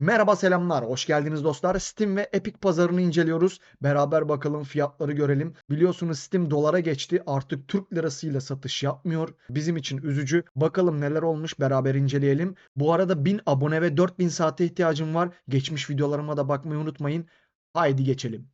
Merhaba selamlar, hoş geldiniz dostlar. Steam ve Epic pazarını inceliyoruz. Beraber bakalım fiyatları görelim. Biliyorsunuz Steam dolara geçti. Artık Türk lirasıyla satış yapmıyor. Bizim için üzücü. Bakalım neler olmuş beraber inceleyelim. Bu arada 1000 abone ve 4000 saate ihtiyacım var. Geçmiş videolarıma da bakmayı unutmayın. Haydi geçelim.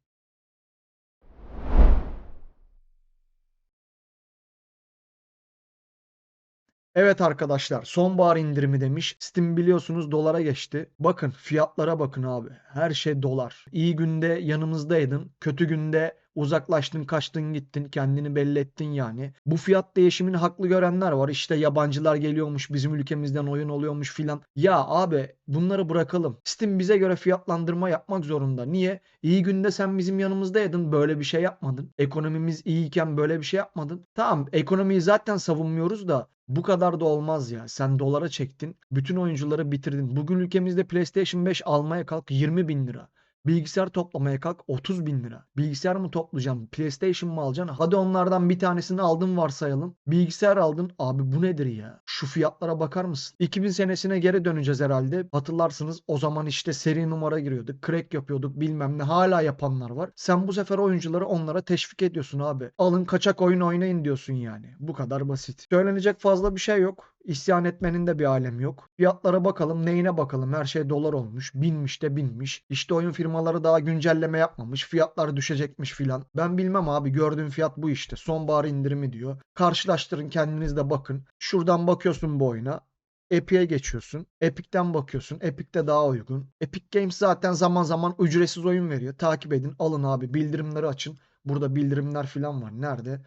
Evet arkadaşlar sonbahar indirimi demiş. Steam biliyorsunuz dolara geçti. Bakın fiyatlara bakın abi. Her şey dolar. İyi günde yanımızdaydın. Kötü günde uzaklaştın, kaçtın, gittin. Kendini belli ettin yani. Bu fiyat değişimini haklı görenler var. İşte yabancılar geliyormuş, bizim ülkemizden oyun oluyormuş filan. Ya abi bunları bırakalım. Steam bize göre fiyatlandırma yapmak zorunda. Niye? İyi günde sen bizim yanımızdaydın. Böyle bir şey yapmadın. Ekonomimiz iyiyken böyle bir şey yapmadın. Tamam ekonomiyi zaten savunmuyoruz da bu kadar da olmaz ya. Sen dolara çektin. Bütün oyuncuları bitirdin. Bugün ülkemizde PlayStation 5 almaya kalk 20 bin lira. Bilgisayar toplamaya kalk 30 bin lira. Bilgisayar mı toplayacaksın? PlayStation mı alacaksın? Hadi onlardan bir tanesini aldın varsayalım. Bilgisayar aldın. Abi bu nedir ya? Şu fiyatlara bakar mısın? 2000 senesine geri döneceğiz herhalde. Hatırlarsınız o zaman işte seri numara giriyorduk. Crack yapıyorduk bilmem ne. Hala yapanlar var. Sen bu sefer oyuncuları onlara teşvik ediyorsun abi. Alın kaçak oyun oynayın diyorsun yani. Bu kadar basit. Söylenecek fazla bir şey yok. İsyan etmenin de bir alemi yok. Fiyatlara bakalım, neyine bakalım. Her şey dolar olmuş. Binmiş de binmiş. İşte oyun firmaları daha güncelleme yapmamış. Fiyatlar düşecekmiş filan. Ben bilmem abi. Gördüğüm fiyat bu işte. Sonbahar indirimi diyor. Karşılaştırın kendiniz de bakın. Şuradan bakıyorsun bu oyuna. Epic'e geçiyorsun. Epic'ten bakıyorsun. Epic'te daha uygun. Epic Games zaten zaman zaman ücretsiz oyun veriyor. Takip edin. Alın abi. Bildirimleri açın. Burada bildirimler filan var. Nerede?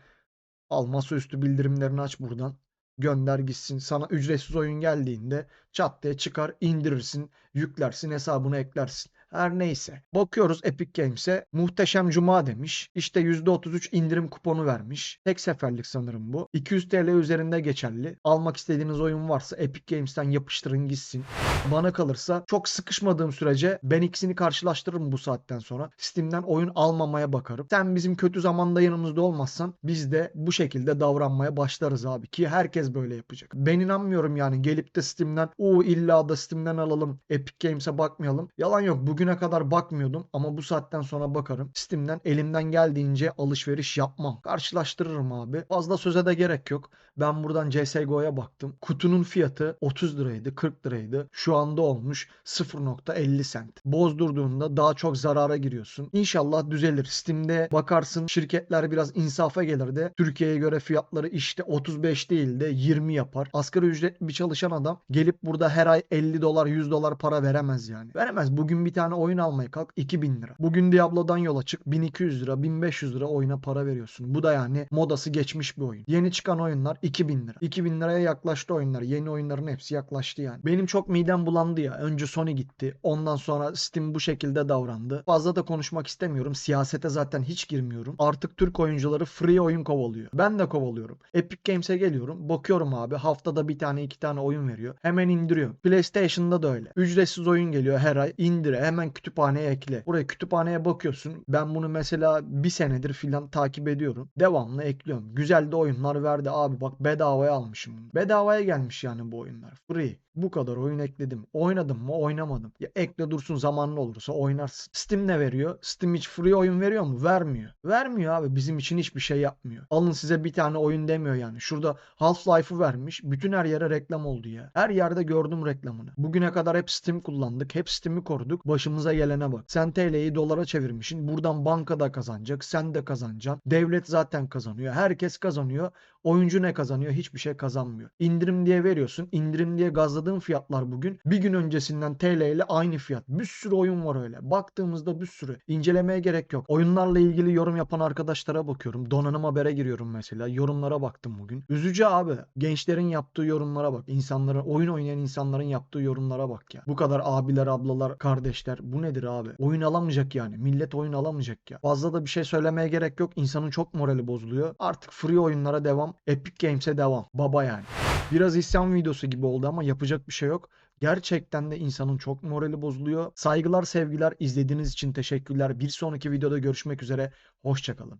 Al masaüstü bildirimlerini aç buradan gönder gitsin. Sana ücretsiz oyun geldiğinde çat diye çıkar indirirsin, yüklersin, hesabına eklersin. Her neyse. Bakıyoruz Epic Games'e muhteşem cuma demiş. İşte %33 indirim kuponu vermiş. Tek seferlik sanırım bu. 200 TL üzerinde geçerli. Almak istediğiniz oyun varsa Epic Games'ten yapıştırın gitsin. Bana kalırsa çok sıkışmadığım sürece ben ikisini karşılaştırırım bu saatten sonra. Steam'den oyun almamaya bakarım. Sen bizim kötü zamanda yanımızda olmazsan biz de bu şekilde davranmaya başlarız abi. Ki herkes böyle yapacak. Ben inanmıyorum yani gelip de Steam'den o illa da Steam'den alalım. Epic Games'e bakmayalım. Yalan yok. Bugüne kadar bakmıyordum ama bu saatten sonra bakarım. Steam'den elimden geldiğince alışveriş yapmam. Karşılaştırırım abi. Fazla söze de gerek yok. Ben buradan CSGO'ya baktım. Kutunun fiyatı 30 liraydı, 40 liraydı. Şu anda olmuş 0.50 sent. Bozdurduğunda daha çok zarara giriyorsun. İnşallah düzelir. Steam'de bakarsın şirketler biraz insafa gelir de Türkiye'ye göre fiyatları işte 35 değil de 20 yapar. Asgari ücretli bir çalışan adam gelip burada her ay 50 dolar 100 dolar para veremez yani. Veremez. Bugün bir tane oyun almaya kalk 2000 lira. Bugün Diablo'dan yola çık 1200 lira 1500 lira oyuna para veriyorsun. Bu da yani modası geçmiş bir oyun. Yeni çıkan oyunlar 2000 lira. 2000 liraya yaklaştı oyunlar. Yeni oyunların hepsi yaklaştı yani. Benim çok midem bulandı ya. Önce Sony gitti. Ondan sonra Steam bu şekilde davrandı. Fazla da konuşmak istemiyorum. Siyasete zaten hiç girmiyorum. Artık Türk oyuncuları free oyun kovalıyor. Ben de kovalıyorum. Epic Games'e geliyorum. Bakıyorum abi haftada bir tane iki tane oyun veriyor. Hemen indiriyor. PlayStation'da da öyle. Ücretsiz oyun geliyor her ay. İndire. Hemen kütüphaneye ekle. Buraya kütüphaneye bakıyorsun. Ben bunu mesela bir senedir filan takip ediyorum. Devamlı ekliyorum. Güzel de oyunlar verdi abi. Bak bedavaya almışım. Bedavaya gelmiş yani bu oyunlar. Free. Bu kadar oyun ekledim. Oynadım mı? Oynamadım. Ya ekle dursun zamanlı olursa oynarsın. Steam ne veriyor? Steam hiç free oyun veriyor mu? Vermiyor. Vermiyor abi. Bizim için hiçbir şey yapmıyor. Alın size bir tane oyun demiyor yani. Şurada Half-Life'ı vermiş. Bütün her yere reklam oldu ya. Her yerde gördüm reklamını. Bugüne kadar hep Steam kullandık. Hep Steam'i koruduk. Başımıza gelene bak. Sen TL'yi dolara çevirmişsin. Buradan bankada kazanacak. Sen de kazanacaksın. Devlet zaten kazanıyor. Herkes kazanıyor. Oyuncu ne kazanıyor? Hiçbir şey kazanmıyor. İndirim diye veriyorsun. İndirim diye gazladığın fiyatlar bugün bir gün öncesinden TL ile aynı fiyat. Bir sürü oyun var öyle. Baktığımızda bir sürü. İncelemeye gerek yok. Oyunlarla ilgili yorum yapan arkadaşlara bakıyorum. Donanım habere giriyorum mesela. Yorumlara baktım bugün. Üzücü abi. Gençlerin yaptığı yorumlara bak. İnsanların, oyun oynayan insanların yaptığı yorumlara bak ya. Bu kadar abiler, ablalar, kardeşler. Bu nedir abi? Oyun alamayacak yani. Millet oyun alamayacak ya. Fazla da bir şey söylemeye gerek yok. İnsanın çok morali bozuluyor. Artık free oyunlara devam. Epic Games'e devam. Baba yani. Biraz isyan videosu gibi oldu ama yapacak bir şey yok. Gerçekten de insanın çok morali bozuluyor. Saygılar, sevgiler. izlediğiniz için teşekkürler. Bir sonraki videoda görüşmek üzere. Hoşçakalın.